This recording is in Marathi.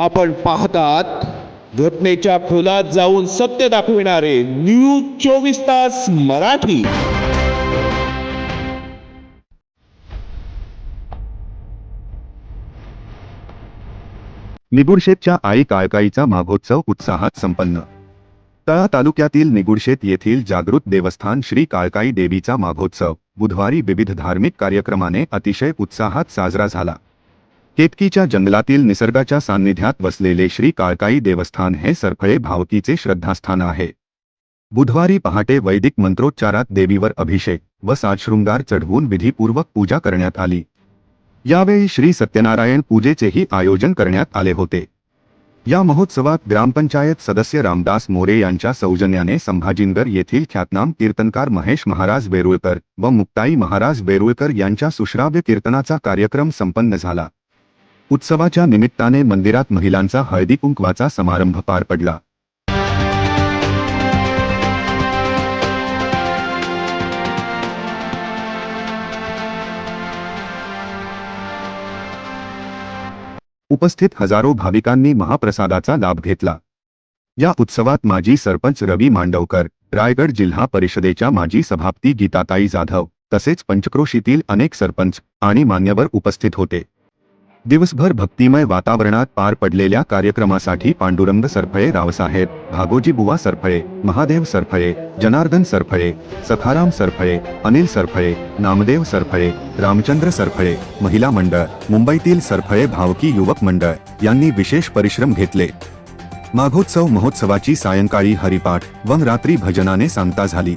आपण पाहतात घटनेच्या खोलात जाऊन सत्य दाखविणारे न्यूज चोवीस तास मराठी. निगुडशेतच्या आई काळकाईचा माघोत्सव उत्साहात संपन्न. तळा तालुक्यातील निगुडशेत येथील जागृत देवस्थान श्री काळकाई देवीचा माघोत्सव बुधवारी विविध धार्मिक कार्यक्रमाने अतिशय उत्साहात साजरा झाला. केतकीच्या जंगलातील निसर्गाच्या सान्निध्यात वसलेले श्री काळकाई देवस्थान हे सरफळे भावकीचे श्रद्धास्थान आहे. बुधवारी पहाटे वैदिक मंत्रोच्चारात देवीवर अभिषेक व साजशृंगार चढवून विधीपूर्वक पूजा करण्यात आली. यावेळी श्री सत्यनारायण पूजेचेही आयोजन करण्यात आले होते. या महोत्सवात ग्रामपंचायत सदस्य रामदास मोरे यांच्या सौजन्याने संभाजीनगर येथील ख्यातनाम कीर्तनकार महेश महाराज बेरुळकर व मुक्ताई महाराज बेरुळकर यांच्या सुश्राव्य कीर्तनाचा कार्यक्रम संपन्न झाला. उत्सवाच्या निमित्ताने मंदिरात महिलांचा हळदी कुंकवाचा समारंभ पार पडला. उपस्थित हजारो भाविकांनी महाप्रसादाचा लाभ घेतला. या उत्सवात माजी सरपंच रवी मांडवकर रायगड जिल्हा परिषदेच्या माजी सभापती गीताताई जाधव तसेच पंचक्रोशीतील अनेक सरपंच आणि मान्यवर उपस्थित होते. दिवसभर भक्तिमय वातावरणात पार पडलेल्या कार्यक्रमासाठी पांडुरंग सरफळे रावसाहेब भागोजी बुवा सरफळे महादेव सरफळे जनार्दन सरफळे सखाराम सरफळे अनिल सरफळे नामदेव सरफळे रामचंद्र सरफळे महिला मंडळ मुंबईतील सरफळे भावकी युवक मंडळ यांनी विशेष परिश्रम घेतले. माघोत्सव महोत्सवाची सायंकाळी हरिपाठ व रात्री भजनाने सांगता झाली.